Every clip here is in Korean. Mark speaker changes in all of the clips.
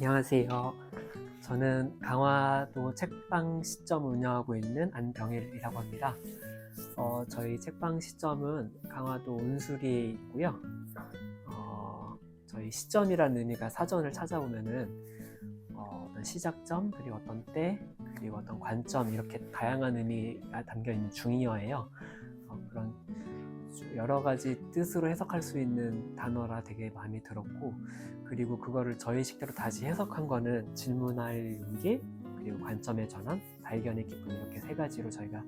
Speaker 1: 안녕하세요. 저는 강화도 책방 시점을 운영하고 있는 안병일이라고 합니다. 어, 저희 책방 시점은 강화도 온수리에 있고요. 어, 저희 시점이라는 의미가 사전을 찾아보면은 어, 떤 시작점 그리고 어떤 때 그리고 어떤 관점 이렇게 다양한 의미가 담겨 있는 중의어예요. 어, 그런 여러 가지 뜻으로 해석할 수 있는 단어라 되게 마음에 들었고 그리고 그거를 저희 식대로 다시 해석한 거는 질문할 용기 그리고 관점의 전환 발견의 기쁨 이렇게 세 가지로 저희가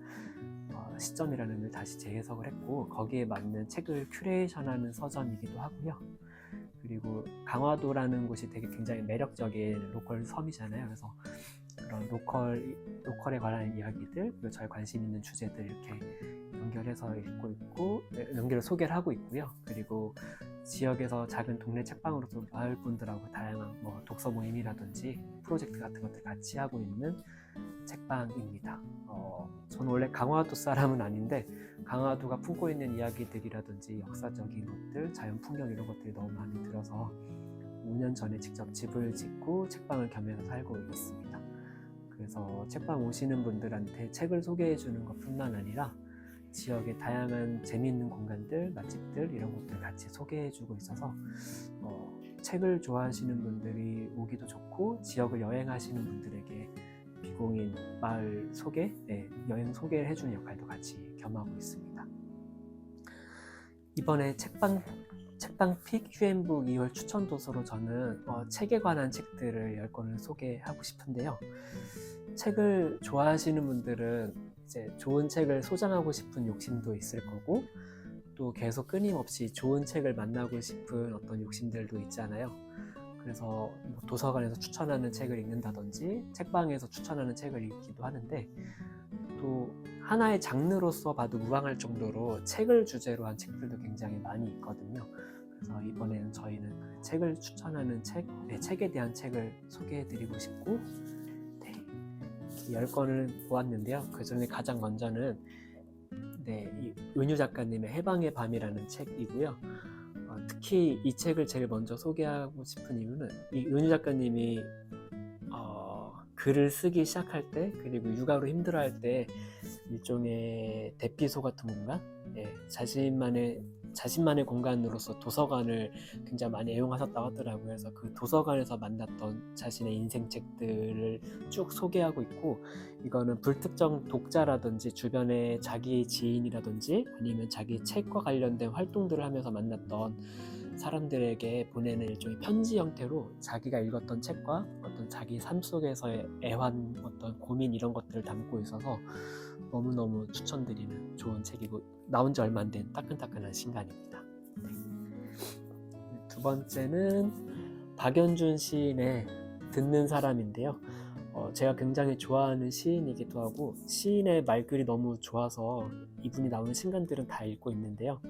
Speaker 1: 어, 시점이라는 의미를 다시 재해석을 했고 거기에 맞는 책을 큐레이션하는 서점이기도 하고요 그리고 강화도라는 곳이 되게 굉장히 매력적인 로컬 섬이잖아요 그래서 그런 로컬 로컬에 관한 이야기들 그리고 저희 관심 있는 주제들 이렇게 연결해서 읽고 있고 네, 연결을 소개를 하고 있고요. 그리고 지역에서 작은 동네 책방으로서 마을 분들하고 다양한 뭐 독서 모임이라든지 프로젝트 같은 것들 같이 하고 있는 책방입니다. 어, 저는 원래 강화도 사람은 아닌데 강화도가 품고 있는 이야기들이라든지 역사적인 것들, 자연 풍경 이런 것들이 너무 마음에 들어서 5년 전에 직접 집을 짓고 책방을 겸해서 살고 있습니다. 그래서 책방 오시는 분들한테 책을 소개해 주는 것뿐만 아니라 지역의 다양한 재미있는 공간들, 맛집들 이런 것들 같이 소개해 주고 있어서 어, 책을 좋아하시는 분들이 오기도 좋고 지역을 여행하시는 분들에게 비공인 마을 소개, 네, 여행 소개를 해주는 역할도 같이 겸하고 있습니다. 이번에 책방 책방 픽 휴엔북 2월 추천 도서로 저는 어, 책에 관한 책들을 10권을 소개하고 싶은데요. 책을 좋아하시는 분들은 이제 좋은 책을 소장하고 싶은 욕심도 있을 거고 또 계속 끊임없이 좋은 책을 만나고 싶은 어떤 욕심들도 있잖아요. 그래서 뭐 도서관에서 추천하는 책을 읽는다든지 책방에서 추천하는 책을 읽기도 하는데 또 하나의 장르로서 봐도 무방할 정도로 책을 주제로 한 책들도 굉장히 많이 있거든요. 그래서 이번에는 저희는 그 책을 추천하는 책, 네, 책에 대한 책을 소개해드리고 싶고 네, 10권을 보았는데요. 그 중에 가장 먼저는 네, 이 은유 작가님의 해방의 밤이라는 책이고요. 어, 특히 이 책을 제일 먼저 소개하고 싶은 이유는 이 은유 작가님이 어, 글을 쓰기 시작할 때 그리고 육아로 힘들어할 때 일종의 대피소 같은 공간, 네, 자신만의 자신만의 공간으로서 도서관을 굉장히 많이 애용하셨다고 하더라고요. 그래서 그 도서관에서 만났던 자신의 인생 책들을 쭉 소개하고 있고 이거는 불특정 독자라든지 주변에 자기 지인이라든지 아니면 자기 책과 관련된 활동들을 하면서 만났던 사람들에게 보내는 일종의 편지 형태로 자기가 읽었던 책과 어떤 자기 삶 속에서의 애환, 어떤 고민 이런 것들을 담고 있어서 너무너무 추천드리는 좋은 책이고 나온 지 얼마 안 된 따끈따끈한 신간입니다. 네. 두 번째는 박연준 시인의 듣는 사람인데요. 어, 제가 굉장히 좋아하는 시인이기도 하고 시인의 말글이 너무 좋아서 이분이 나오는 신간들은 다 읽고 있는데요.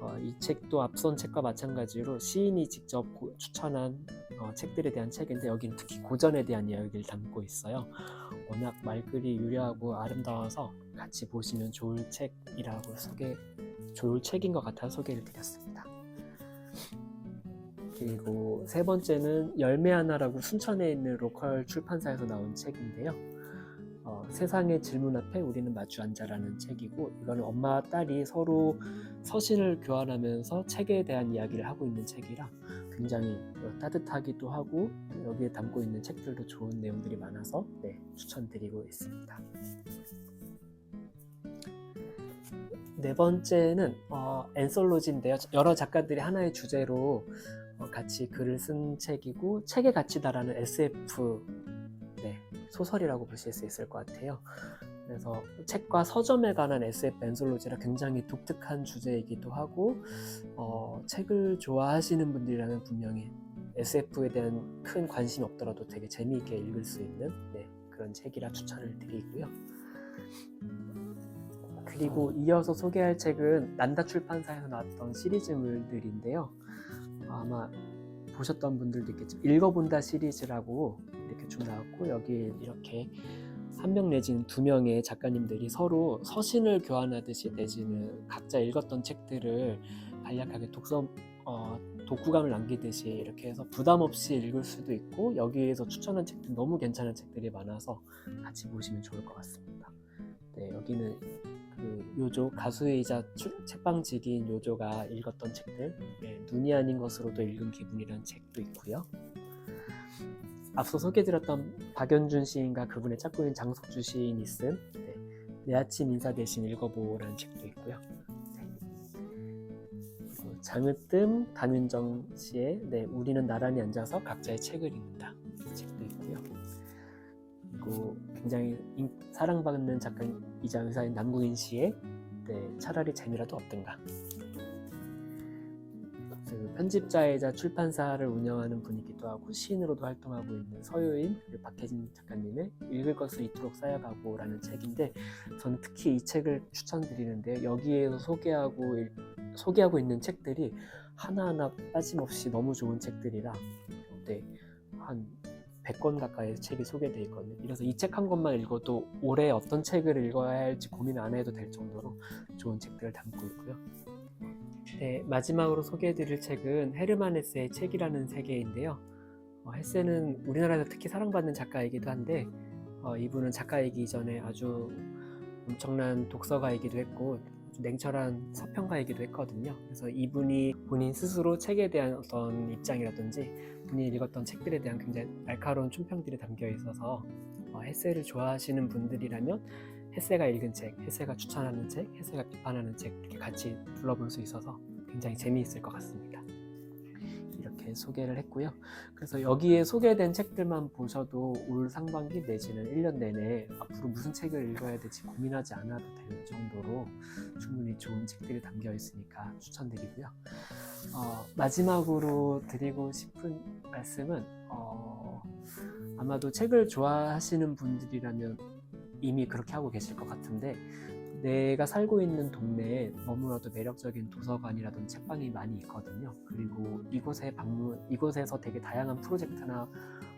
Speaker 1: 어, 이 책도 앞선 책과 마찬가지로 시인이 직접 고, 추천한 어, 책들에 대한 책인데 여기는 특히 고전에 대한 이야기를 담고 있어요. 워낙 말글이 유려하고 아름다워서 같이 보시면 좋을 책이라고 소개 좋을 책인 것 같아 소개를 드렸습니다. 그리고 세 번째는 열매 하나라고 순천에 있는 로컬 출판사에서 나온 책인데요. 어, 세상의 질문 앞에 우리는 마주 앉아라는 책이고 이거는 엄마와 딸이 서로 서신을 교환하면서 책에 대한 이야기를 하고 있는 책이라 굉장히 따뜻하기도 하고 여기에 담고 있는 책들도 좋은 내용들이 많아서 네, 추천드리고 있습니다. 네 번째는 어, 앤솔로지인데요. 여러 작가들이 하나의 주제로 어, 같이 글을 쓴 책이고 책의 가치다라는 SF 네, 소설이라고 보실 수 있을 것 같아요. 그래서 책과 서점에 관한 SF 앤솔로지라 굉장히 독특한 주제이기도 하고 어, 책을 좋아하시는 분들이라면 분명히 SF에 대한 큰 관심이 없더라도 되게 재미있게 읽을 수 있는 네, 그런 책이라 추천을 드리고요. 그리고 이어서 소개할 책은 난다 출판사에서 나왔던 시리즈물들인데요. 아마 보셨던 분들도 있겠죠. 읽어본다 시리즈라고 이렇게 쭉 나왔고 여기 이렇게 한 명 내지는 두 명의 작가님들이 서로 서신을 교환하듯이 내지는 각자 읽었던 책들을 간략하게 독서 어, 독후감을 남기듯이 이렇게 해서 부담 없이 읽을 수도 있고 여기에서 추천한 책들 너무 괜찮은 책들이 많아서 같이 보시면 좋을 것 같습니다. 네, 여기는 그 요조 가수이자 출- 책방지기인 요조가 읽었던 책들 네, 눈이 아닌 것으로도 읽은 기분이라는 책도 있고요. 앞서 소개드렸던 박연준 시인과 그분의 짝꿍인 장석주 시인이 쓴 네, 내 아침 인사 대신 읽어보라는 책도 있고요. 네. 장으뜸, 단윤정 씨의 네, 우리는 나란히 앉아서 각자의 책을 읽는 굉장히 인- 사랑받는 작가이자 의사인 남궁인 씨의 네, 차라리 재미라도 없던가. 그 편집자이자 출판사를 운영하는 분이기도 하고 시인으로도 활동하고 있는 서유인 그리고 박혜진 작가님의 읽을 것을 이토록 쌓여가고라는 책인데 저는 특히 이 책을 추천드리는데 여기에서 소개하고 읽- 소개하고 있는 책들이 하나하나 빠짐없이 너무 좋은 책들이라 네, 한 100권 가까이의 책이 소개되어 있거든요. 그래서 이 책 한 권만 읽어도 올해 어떤 책을 읽어야 할지 고민 안 해도 될 정도로 좋은 책들을 담고 있고요. 네, 마지막으로 소개해드릴 책은 헤르만 헤세의 책이라는 세계인데요. 어, 헤세는 우리나라에서 특히 사랑받는 작가이기도 한데 어, 이분은 작가이기 전에 아주 엄청난 독서가이기도 했고 냉철한 서평가이기도 했거든요. 그래서 이분이 본인 스스로 책에 대한 어떤 입장이라든지 본인이 읽었던 책들에 대한 굉장히 날카로운 총평들이 담겨 있어서 어, 헤세를 좋아하시는 분들이라면 헤세가 읽은 책, 헤세가 추천하는 책, 헤세가 비판하는 책 이렇게 같이 둘러볼 수 있어서 굉장히 재미있을 것 같습니다. 이렇게 소개를 했고요. 그래서 여기에 소개된 책들만 보셔도 올 상반기 내지는 1년 내내 앞으로 무슨 책을 읽어야 될지 고민하지 않아도 될 정도로 충분히 좋은 책들이 담겨 있으니까 추천드리고요. 어, 마지막으로 드리고 싶은 말씀은 어, 아마도 책을 좋아하시는 분들이라면 이미 그렇게 하고 계실 것 같은데 내가 살고 있는 동네에 너무나도 매력적인 도서관이라든지 책방이 많이 있거든요. 그리고 이곳에 방문, 이곳에서 되게 다양한 프로젝트나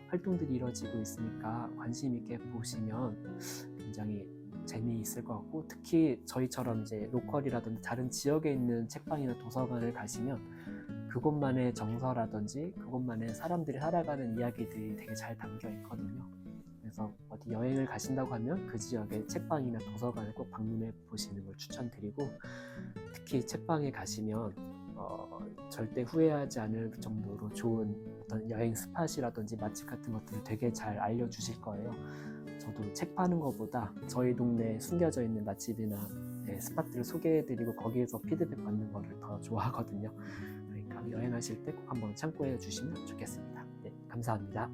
Speaker 1: 활동들이 이루어지고 있으니까 관심 있게 보시면 굉장히 재미있을 것 같고 특히 저희처럼 이제 로컬이라든지 다른 지역에 있는 책방이나 도서관을 가시면 그곳만의 정서라든지 그곳만의 사람들이 살아가는 이야기들이 되게 잘 담겨 있거든요. 그래서 어디 여행을 가신다고 하면 그 지역의 책방이나 도서관을 꼭 방문해 보시는 걸 추천드리고 특히 책방에 가시면 어, 절대 후회하지 않을 정도로 좋은 어떤 여행 스팟이라든지 맛집 같은 것들을 되게 잘 알려주실 거예요. 저도 책 파는 것보다 저희 동네에 숨겨져 있는 맛집이나 네, 스팟들을 소개해드리고 거기에서 피드백 받는 거를 더 좋아하거든요. 그러니까 여행하실 때 꼭 한번 참고해 주시면 좋겠습니다. 네, 감사합니다.